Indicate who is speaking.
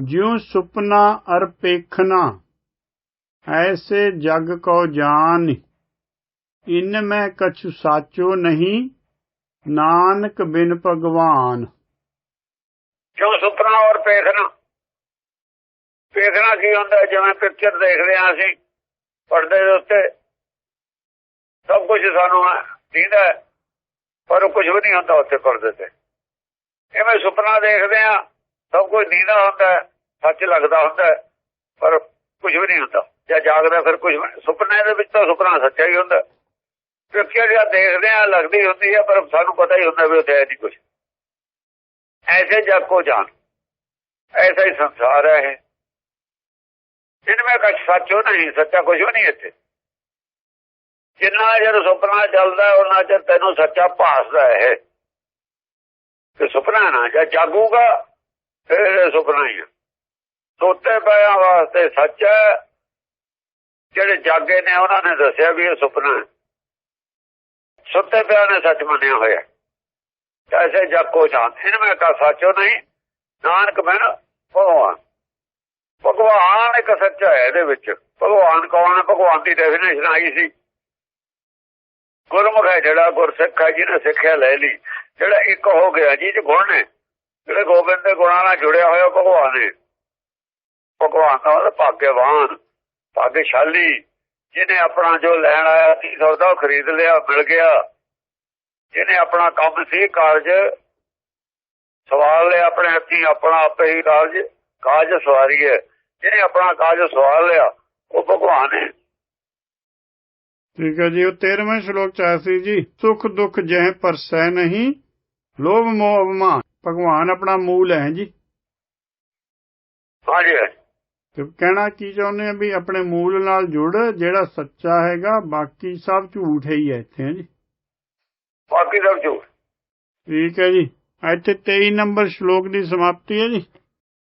Speaker 1: ਜਿਉ ਸੁਪਨਾ ਅਰ ਪੇਖਣਾ ਐਸੇ ਜਗ ਕੋ ਜਾਨ। ਇਨ ਮੈਂ ਕਛੁ ਸਾਚੋ ਨਹੀਂ, ਨਾਨਕ ਬਿਨ ਭਗਵਾਨ।
Speaker 2: ਕਿਉਂ ਸੁਪਨਾ ਔਰ ਪੇਖਣਾ ਪੇਖਣਾ ਕੀ ਹੁੰਦਾ ਹੈ? ਜਿਵੇਂ ਪਿਕਚਰ ਦੇਖਦੇ ਹਾਂ ਅਸੀਂ, ਪਰਦੇ ਦੇ ਉੱਤੇ। ਸਭ ਕੁਝ ਸਾਨੂੰ ਦੀਦਾ ਪਰ ਕੁਝ ਵੀ ਨਹੀਂ ਹੁੰਦਾ ਉੱਤੇ ਪਰਦੇ ਤੇ। ਐਵੇਂ ਸੁਪਨਾ ਦੇਖਦੇ ਆ ਸਭ ਕੁਝ ਨੀਂਦਾ ਹੁੰਦਾ ਸੱਚ ਲੱਗਦਾ ਹੁੰਦਾ ਪਰ ਕੁਝ ਵੀ ਨਹੀਂ ਹੁੰਦਾ। ਜਾਂ ਜਾਗਦਾ ਫਿਰ ਕੁਝ ਸੁਪਨੇ ਦੇ ਵਿੱਚ ਤਾਂ ਸੁਪਨਾ ਸੱਚਾ ਹੀ ਹੁੰਦਾ। ਪਿਕਚਰ ਜਿਹੜਾ ਦੇਖਦੇ ਹਾਂ ਲੱਗਦੀ ਹੁੰਦੀ ਹੈ ਪਰ ਸਾਨੂੰ ਪਤਾ ਹੀ ਹੁੰਦਾ ਵੀ ਉੱਥੇ ਨਹੀਂ ਕੁਝ ਐਸੇ ਜਗ ਕੋ ਜਾਣ ਐਸਾ ਹੀ ਸੰਸਾਰ ਹੈ ਇਹ। ਇਨਮੇ ਸੱਚੋ ਨਹੀਂ ਸੱਚਾ ਕੁਝ ਵੀ ਨਹੀਂ ਇੱਥੇ। ਜਿੰਨਾ ਜਦ ਸੁਪਨਾ ਚੱਲਦਾ ਹੈ, ਉਹਨਾਂ ਚਿਰ ਤੈਨੂੰ ਸੱਚਾ ਭਾਸਦਾ ਹੈ ਕਿ ਸੁਪਨਾ ਨਾ ਜਾਂ ਜਾਗੂਗਾ ਫਿਰ ਸੁਪਨਾ ਹੀ ਹੈ ਪਿਆ ਵਾਸਤੇ ਸੱਚ ਹੈ। ਜਿਹੜੇ ਜਾਗੇ ਨੇ, ਉਹਨਾਂ ਨੇ ਦੱਸਿਆ ਵੀ ਇਹ ਸੁਪਨਾ ਹੈ। ਸੁੱਤੇ ਪਿਆ ਨੇ ਸੱਚ ਮੰਨਿਆ ਹੋਇਆ ਐਸੇ ਜਗ ਜਾਣ ਇਨਮੇ ਕਾ ਸੱਚੋ ਨਹੀਂ। ਨਾਨਕ ਬਨ ਭਗਵਾਨ। ਭਗਵਾਨ ਇੱਕ ਸੱਚਾ ਹੈ ਇਹਦੇ ਵਿੱਚ। ਭਗਵਾਨ ਕੌਣ ਹੈ? ਭਗਵਾਨ ਦੀ ਡੈਫੀਨੇਸ਼ਨ ਆਈ ਸੀ। ਗੁਰਮੁਖ ਹੈ ਜਿਹੜਾ, ਗੁਰਸਿੱਖ ਹੈ ਜਿਹਨੇ ਸਿੱਖਿਆ ਲੈ ਲਈ। ਜਿਹੜਾ ਇੱਕ ਹੋ ਗਿਆ ਜੀ ਚ ਗੁਣ ਨੇ। ਜਿਹੜੇ ਗੋਬਿੰਦ ਦੇ ਗੁਣਾਂ ਨਾਲ ਜੁੜਿਆ ਹੋਇਆ ਭਗਵਾਨ ਹੈ ਭਗਵਾਨ ਦਾ ਮਤਲਬ ਭਾਗਿਆਵਾਨ ਭਾਗਸ਼ਾਲੀ। ਜਿਹਨੇ ਆਪਣਾ ਜੋ ਲੈਣ ਆਇਆ ਸੀ ਸੌਦਾ ਉਹ ਖਰੀਦ ਲਿਆ, ਮਿਲ ਗਿਆ। ਜਿਹਨੇ ਆਪਣਾ ਕੰਮ ਸੀ, ਕਾਰਜ ਸਵਾਲ ਲਿਆ ਆਪਣੇ ਹੱਥੀਂ, ਆਪਣਾ ਆਪੇ ਹੀ ਕਾਰਜ ਕਾਜ ਸਵਾਰੀ ਹੈ। ਜਿਹਨੇ ਆਪਣਾ ਕਾਜ ਸਵਾਲ ਲਿਆ, ਉਹ ਭਗਵਾਨ ਹੈ।
Speaker 1: ਠੀਕ ਹੈ ਜੀ, ਉਹ 13ਵੇਂ ਸ਼ਲੋਕ ਚ ਆਇਆ ਸੀ ਜੀ, ਸੁਖ ਦੁਖ ਜਹ ਪਰਸੈ ਨਹੀਂ, ਲੋਭ ਮੋਹ ਅਭਿਮਾਨ ਭਗਵਾਨ ਆਪਣਾ ਮੂਲ ਹੈ ਜੀ।
Speaker 2: ਹਾਂਜੀ।
Speaker 1: ਤੇ ਕਹਿਣਾ ਕੀ ਚਾਹੁੰਦੇ ਆ ਵੀ ਆਪਣੇ ਮੂਲ ਨਾਲ ਜੁੜ ਜਿਹੜਾ ਸੱਚਾ ਹੈਗਾ ਬਾਕੀ ਸਭ ਝੂਠ ਹੀ ਹੈ ਇੱਥੇ ਜੀ।
Speaker 2: ਬਾਕੀ ਸਭ ਝੂਠ।
Speaker 1: ਠੀਕ ਹੈ ਜੀ। ਇੱਥੇ 23 ਨੰਬਰ ਸ਼ਲੋਕ ਦੀ ਸਮਾਪਤੀ ਹੈ ਜੀ।